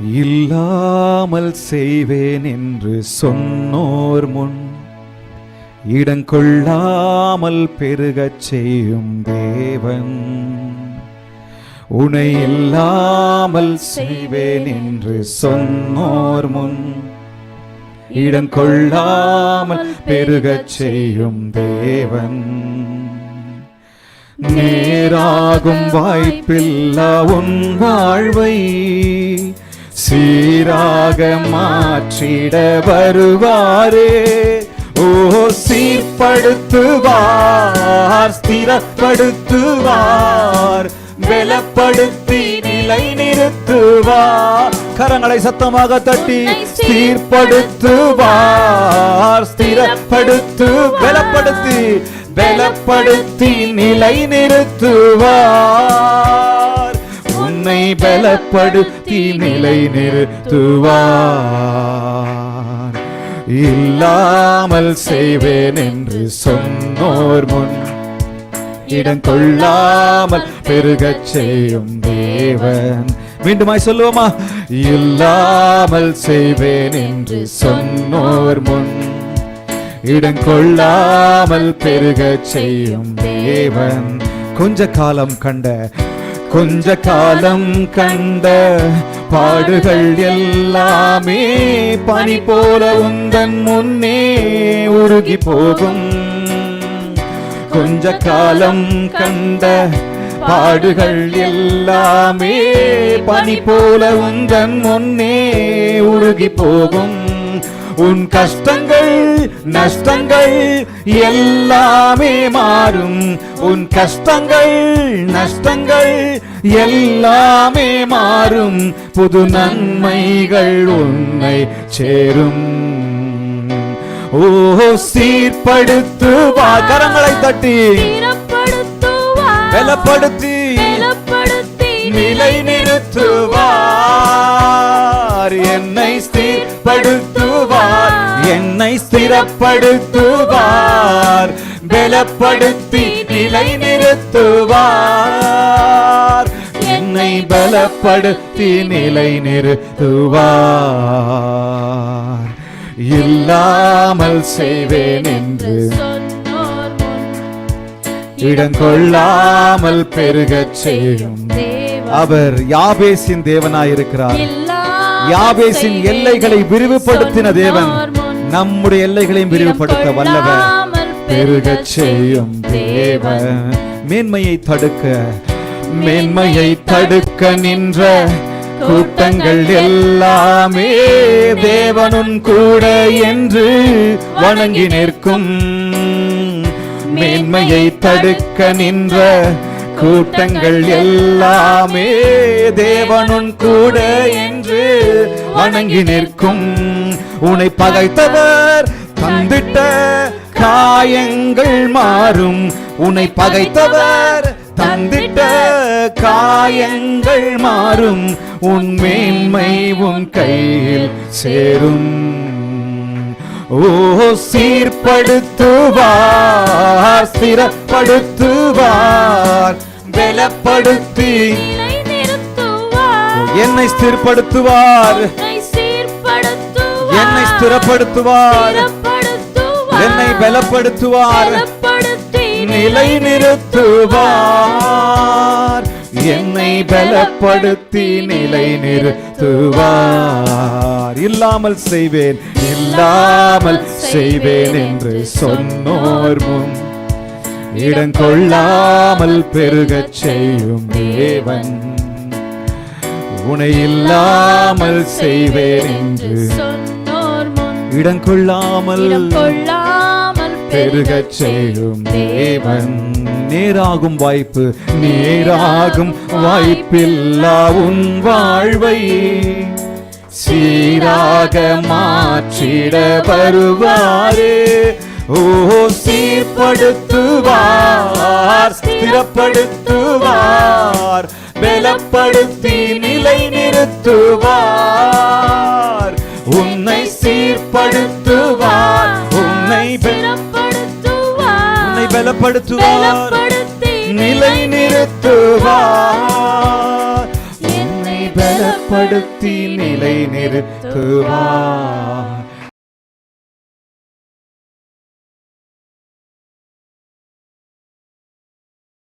இல்லாமல் செய்வேன் என்று சொன்னோர் முன் இடங்கொள்ளாமல் பெருகச் செய்யும் தேவன். உனை இல்லாமல் செய்வேன் என்று சொன்னோர் முன் இடங்கொள்ளாமல் பெருகச் செய்யும் தேவன். நேராகும் வாய்ப்பில்லா உன் வாழ்வை சீராக மாற்றிட வருவாரே. ஓ சீர்படுத்துவார் ஸ்திரப்படுத்துவார் வெலப்படுத்தி நிலை நிறுத்துவார். கரங்களை சத்தமாக தட்டி சீர்படுத்துவார் ஸ்திரப்படுத்து வெலப்படுத்தி வெலப்படுத்தி நிலை நிறுத்துவார். பலப்படுத்தி நிலை நிறுத்துவார் இல்லாமல் செய்வேன் என்று சொன்னோர் முன். இடம் கொள்ளாமல் பெருகச் செய்யும் தேவன். மீண்டுமாய் சொல்லுவோமா? இல்லாமல் செய்வேன் என்று சொன்னோர் முன். இடம் கொள்ளாமல் பெருகச் செய்யும் தேவன். கொஞ்ச காலம் கண்ட கொஞ்ச காலம் கண்ட பாடுகள் எல்லாமே பனி போல உந்தன் முன்னே உருகி போகும். கொஞ்ச காலம் கண்ட பாடுகள் எல்லாமே பனி போல உந்தன் முன்னே உருகி போகும். உன் கஷ்டங்கள் நஷ்டங்கள் எல்லாமே மாறும். உன் கஷ்டங்கள் நஷ்டங்கள் எல்லாமே மாறும். புது நன்மைகள் உன்னை சேரும். ஓ சீர்படுத்துவா கரங்களை தட்டி. பலப்படுத்தி. நிலை நிறுத்துவார் என்னை ஸ்திரப்படுத்துவார் என்னை ஸ்திரப்படுத்துவார் பலப்படுத்தி நிலை நிறுத்துவார் என்னை பலப்படுத்தி நிலை நிறுத்துவார் இல்லாமல் செய்வேன் என்று இடங்கொள்ளாமல் பெருகச் செய்யும் அவர் யாபேசின் தேவனாயிருக்கிறார். யாபேசின் எல்லைகளை விரிவுபடுத்தின தேவன். நம்முடைய எல்லைகளையும் விரிவுபடுத்த வல்லவர் பெருகச் செய்யும் தேவன். மேன்மையை தடுக்க மேன்மையை தடுக்க நின்ற கூட்டங்கள் எல்லாமே தேவனுன் கூட என்று வணங்கி நிற்கும். மேன்மையை தடுக்க நின்ற கூட்டங்கள் எல்லாமே தேவனுன் கூட என்று வணங்கி நிற்கும். உன்னை பகைத்தவர் தந்திட்ட காயங்கள் மாறும். உன்னை பகைத்தவர் தந்திட்ட காயங்கள் மாறும். உன் மேன்மை உன் கையில் சேரும். ஓ சீர்படுத்துவார் ஸ்திரப்படுத்துவார் பலப்படுத்தி என்னை ஸ்திரப்படுத்துவார். என்னை ஸ்திரப்படுத்துவார். என்னை பலப்படுத்துவார். பலப்படுத்தி நிலை நிறுத்துவார் என்னை பலப்படுத்தி நிலை நிறுத்துவார் இல்லாமல் செய்வேன் இல்லாமல் செய்வேன் என்று சொன்னோர் முன். இடங்கொள்ளாமல் பெருகச் செய்யும் தேவன். உனை இல்லாமல் செய்வேன் என்று இடம் கொள்ளாமல் பெருகச் செய்யும் தேவன். நேராகும் வாய்ப்பு நேராகும் வாய்ப்பில்லா உன் வாழ்வை. சீராக மாற்றிட வருவாரே. ஓ சீர்படுத்துவார் ஸ்திரப்படுத்துவார் பலப்படுத்தி நிலை நிறுத்துவார் உன்னை சீர்படுத்துவார் உன்னை உன்னை பலப்படுத்துவார். பலப்படுத்தி நிலை நிறுத்துவார். என்னை பலப்படுத்துவார் பலப்படுத்தி நிலை நிறுத்துவார்